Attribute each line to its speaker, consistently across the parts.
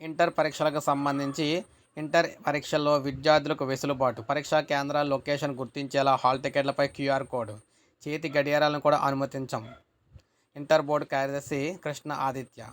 Speaker 1: Inter పరీక్షలకు సంబంధించి inter పరీక్షల్లో విద్యార్థులకు వెసులుబాటు. పరీక్షా కేంద్రాల లొకేషన్ గుర్తించేలా హాల్ టికెట్లపై క్యూఆర్ కోడ్. చేతి గడియారాలను కూడా అనుమతించం. ఇంటర్ బోర్డు కార్యదర్శి కృష్ణ ఆదిత్య.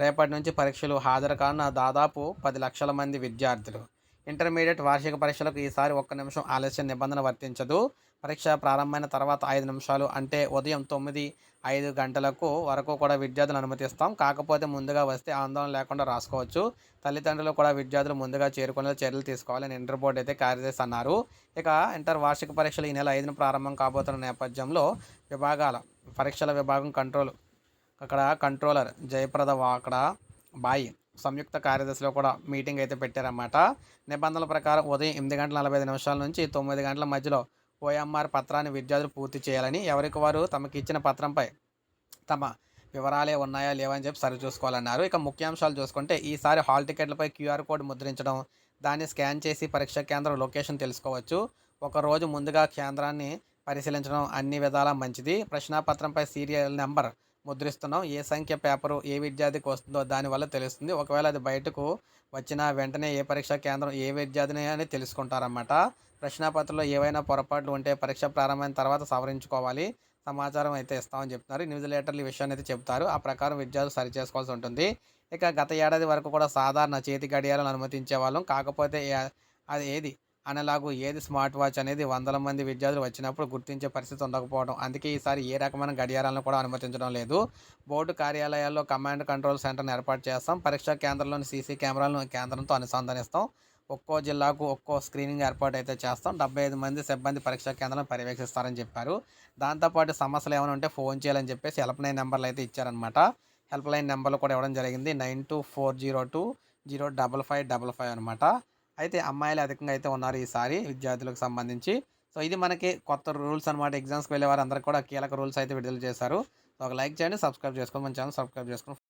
Speaker 1: రేపటి నుంచి పరీక్షలు హాజరు కానున్న దాదాపు పది లక్షల మంది విద్యార్థులు. ఇంటర్మీడియట్ వార్షిక పరీక్షలకు ఈసారి ఒక్క నిమిషం ఆలస్య నిబంధన వర్తించదు. పరీక్ష ప్రారంభమైన తర్వాత ఐదు నిమిషాలు అంటే ఉదయం తొమ్మిది ఐదు గంటలకు వరకు కూడా విద్యార్థులు అనుమతిస్తాం. కాకపోతే ముందుగా వస్తే ఆందోళన లేకుండా రాసుకోవచ్చు. తల్లిదండ్రులు కూడా విద్యార్థులు ముందుగా చేరుకునే చర్యలు తీసుకోవాలని ఇంటర్ బోర్డు అయితే కార్యదర్శి అన్నారు. ఇక ఇంటర్ వార్షిక పరీక్షలు ఈ నెల ఐదున ప్రారంభం కాబోతున్న నేపథ్యంలో విభాగాల పరీక్షల విభాగం కంట్రోల్ అక్కడ కంట్రోలర్ జయప్రద వా- అక్కడ బాయి సంయుక్త కార్యదర్శిలో కూడా మీటింగ్ అయితే పెట్టారన్నమాట. నిబంధనల ప్రకారం ఉదయం ఎనిమిది గంటల నలభై ఐదు నిమిషాల నుంచి తొమ్మిది గంటల మధ్యలో ఓఎంఆర్ పత్రాన్ని విద్యార్థులు పూర్తి చేయాలని ఎవరికి వారు తమకు ఇచ్చిన పత్రంపై తమ వివరాలే ఉన్నాయా లేవని చెప్పి సరి చూసుకోవాలన్నారు. ఇక ముఖ్యాంశాలు చూసుకుంటే ఈసారి హాల్ టికెట్లపై క్యూఆర్ కోడ్ ముద్రించడం దాన్ని స్కాన్ చేసి పరీక్ష కేంద్రం లొకేషన్ తెలుసుకోవచ్చు. ఒక రోజు ముందుగా కేంద్రాన్ని పరిశీలించడం అన్ని విధాలా మంచిది. ప్రశ్నాపత్రంపై సీరియల్ నెంబర్ ముద్రిస్తున్నాం. ఏ సంఖ్య పేపరు ఏ విద్యార్థికి వస్తుందో దానివల్ల తెలుస్తుంది. ఒకవేళ అది బయటకు వచ్చిన వెంటనే ఏ పరీక్షా కేంద్రం ఏ విద్యార్థిని అని తెలుసుకుంటారన్నమాట. ప్రశ్నాపత్రంలో ఏవైనా పొరపాట్లు ఉంటే పరీక్ష ప్రారంభమైన తర్వాత సవరించుకోవాలి. సమాచారం అయితే ఇస్తామని చెప్తున్నారు. న్యూస్ లెటర్లు ఈ విషయాన్ని అయితే చెప్తారు. ఆ ప్రకారం విద్యార్థులు సరి చేసుకోవాల్సి ఉంటుంది. ఇక గత ఏడాది వరకు కూడా సాధారణ చేతి గడియారాలను అనుమతించే వాళ్ళం. కాకపోతే అది ఏది? అనలాగు ఏది స్మార్ట్ వాచ్ అనేది వందల మంది విద్యార్థులు వచ్చినప్పుడు గుర్తించే పరిస్థితి ఉండకపోవడం. అందుకే ఈసారి ఏ రకమైన గడియారాలను కూడా అనుమతించడం లేదు. బోర్డు కార్యాలయాల్లో కమాండ్ కంట్రోల్ సెంటర్ని ఏర్పాటు చేస్తాం. పరీక్షా కేంద్రంలోని సీసీ కెమెరాలను కేంద్రంతో అనుసంధానిస్తాం. ఒక్కో జిల్లాకు ఒక్కో స్క్రీనింగ్ ఏర్పాటు అయితే చేస్తాం. డెబ్బై ఐదు మంది సిబ్బంది పరీక్షా కేంద్రాలను పర్యవేక్షిస్తారని చెప్పారు. దాంతోపాటు సమస్యలు ఏమైనా ఉంటే ఫోన్ చేయాలని చెప్పేసి హెల్ప్ లైన్ నెంబర్లు అయితే ఇచ్చారనమాట హెల్ప్ లైన్ నెంబర్లు కూడా ఇవ్వడం జరిగింది. Nine two four zero two zero double five double five అనమాట అయితే అమ్మాయిలు అధికంగా అయితే ఉన్నారు ఈసారి విద్యార్థులకు సంబంధించి. సో ఇది మనకి కొత్త రూల్స్ అనమాట ఎగ్జామ్స్కి వెళ్ళే వారు కూడా కీలక రూల్స్ అయితే విడుదల చేశారు. సో ఒక లైక్ చేయండి సబ్స్క్రైబ్ చేసుకోండి. మన ఛానల్ సబ్స్క్రైబ్ చేసుకోండి.